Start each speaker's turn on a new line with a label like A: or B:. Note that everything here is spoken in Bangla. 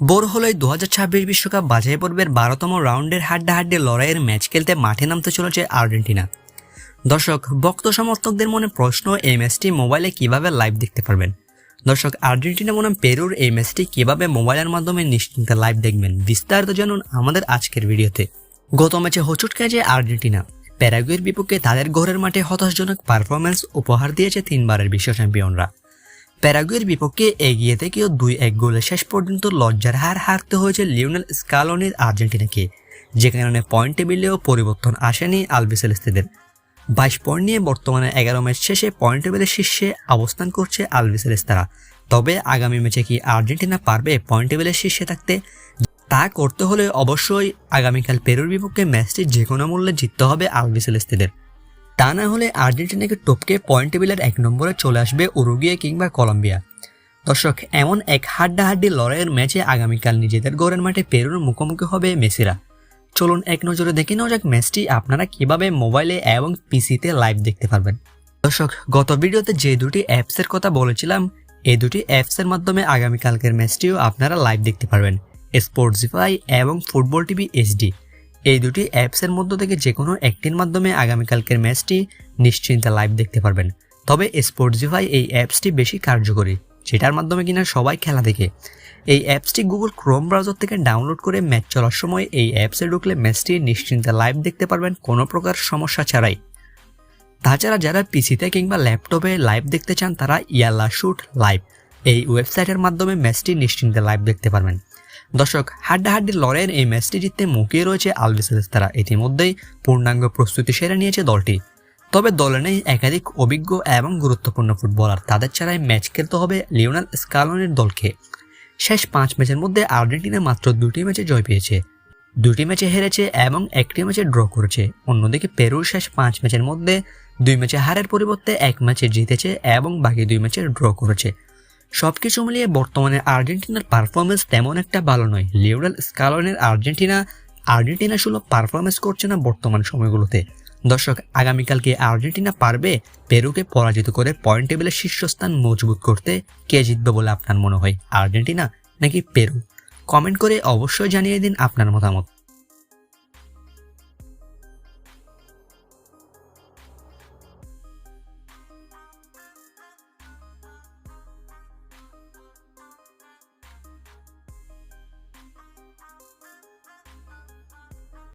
A: বোর হলে দু হাজার ছাব্বিশ বিশ্বকাপ বাছাই পর্বের বারোতম রাউন্ডের হাড্ডাহাড্ডি লড়াইয়ের ম্যাচ খেলতে মাঠে নামতে চলেছে আর্জেন্টিনা। দর্শক ভক্ত সমর্থকদের মনে প্রশ্ন, এই ম্যাচটি মোবাইলে কীভাবে লাইভ দেখতে পারবেন? দর্শক, আর্জেন্টিনা বনাম পেরুর এই ম্যাচটি কীভাবে মোবাইলের মাধ্যমে নিশ্চিন্তে লাইভ দেখবেন? বিস্তারিত জানুন আমাদের আজকের ভিডিওতে। গত ম্যাচে হোঁচট খেয়েছে আর্জেন্টিনা। প্যারাগুয়ের বিপক্ষে তাদের ঘরের মাঠে হতাশজনক পারফরমেন্স উপহার দিয়েছে তিনবারের বিশ্ব চ্যাম্পিয়নরা প্যারাগুয়ের বিপক্ষে এগিয়ে থেকেও দুই এক গোলে শেষ পর্যন্ত লজ্জার হার হারতে হয়েছে লিওনেল স্কালোনির আর্জেন্টিনাকে, যে কারণে পয়েন্ট টেবিলেও পরিবর্তন আসেনি আলবিসেলেস্তেদের বাইশ পয়েন্ট নিয়ে বর্তমানে এগারো ম্যাচ শেষে পয়েন্ট টেবিলের শীর্ষে অবস্থান করছে আলবিসেলেস্তারা তবে আগামী ম্যাচে কি আর্জেন্টিনা পারবে পয়েন্ট টেবিলের শীর্ষে থাকতে? তা করতে হলে অবশ্যই আগামীকাল পেরুর বিপক্ষে ম্যাচটি যে কোনো মূল্যে জিততে হবে আলবিসেলেস্তেদের তা না হলে আর্জেন্টিনাকে টপকে পয়েন্ট টেবিলের এক নম্বরে চলে আসবে উরুগিয়ে কিংবা কলম্বিয়া। দর্শক, এমন এক হাড্ডাহাড্ডি লড়াইয়ের ম্যাচে আগামীকাল নিজেদের গড়ের মাঠে পেরুর মুখোমুখি হবে মেসিরা। চলুন এক নজরে দেখে নেওয়া যাক ম্যাচটি আপনারা কীভাবে মোবাইলে এবং পিসিতে লাইভ দেখতে পারবেন। দর্শক, গত ভিডিওতে যে দুটি অ্যাপসের কথা বলেছিলাম এই দুটি অ্যাপসের মাধ্যমে আগামীকালকের ম্যাচটিও আপনারা লাইভ দেখতে পারবেন। স্পোর্টসিফাই এবং ফুটবল টিভি এইচডি এই দুটি অ্যাপসের মধ্য থেকে যে কোনো একটির মাধ্যমে আগামীকালকের ম্যাচটি নিশ্চিন্তে লাইভ দেখতে পারবেন। তবে স্পোর্টসিফাই এই অ্যাপসটি বেশি কার্যকরী, যেটার মাধ্যমে কিনা সবাই খেলা দেখে। এই অ্যাপসটি গুগল ক্রোম ব্রাউজার থেকে ডাউনলোড করে ম্যাচ চলার সময় এই অ্যাপসে ঢুকলে ম্যাচটি নিশ্চিন্তে লাইভ দেখতে পারবেন কোনো প্রকার সমস্যা ছাড়াই। তাছাড়া যারা পিসিতে কিংবা ল্যাপটপে লাইভ দেখতে চান, তারা ইয়াল্লা শুট লাইভ এই ওয়েবসাইটের মাধ্যমে ম্যাচটি নিশ্চিন্তে লাইভ দেখতে পারবেন। দর্শক, হাড্ডাহাড্ডি লড়াইয়ের এই ম্যাচটি জিততে মুখিয়ে রয়েছে আলবিসেলেস তারা। ইতিমধ্যেই পূর্ণাঙ্গ প্রস্তুতি সেরে নিয়েছে দলটি। তবে দলে নেই একাধিক অভিজ্ঞ এবং গুরুত্বপূর্ণ ফুটবলার। তাদের ছাড়াই ম্যাচ খেলতে হবে লিওনাল স্কালনের দলকে। শেষ পাঁচ ম্যাচের মধ্যে আর্জেন্টিনা মাত্র দুটি ম্যাচে জয় পেয়েছে। দুটি ম্যাচে হেরেছে এবং একটি ম্যাচে ড্র করেছে। অন্যদিকে পেরুর শেষ পাঁচ ম্যাচের মধ্যে দুই ম্যাচে হারের পরিবর্তে এক ম্যাচে জিতেছে এবং বাকি দুই ম্যাচে ড্র করেছে। সবকিছু মিলিয়ে বর্তমানে আর্জেন্টিনার পারফরমেন্স তেমন একটা ভালো নয়। লিওরাল স্কালনের আর্জেন্টিনা আর্জেন্টিনা সুলভ পারফরমেন্স করছে না বর্তমান সময়গুলোতে। দর্শক, আগামীকালকে আর্জেন্টিনা পারবে পেরুকে পরাজিত করে পয়েন্ট টেবিলের শীর্ষস্থান মজবুত করতে কে জিতবে বলে আপনার মনে হয়? আর্জেন্টিনা নাকি পেরু? কমেন্ট করে অবশ্যই জানিয়ে দিন আপনার মতামত।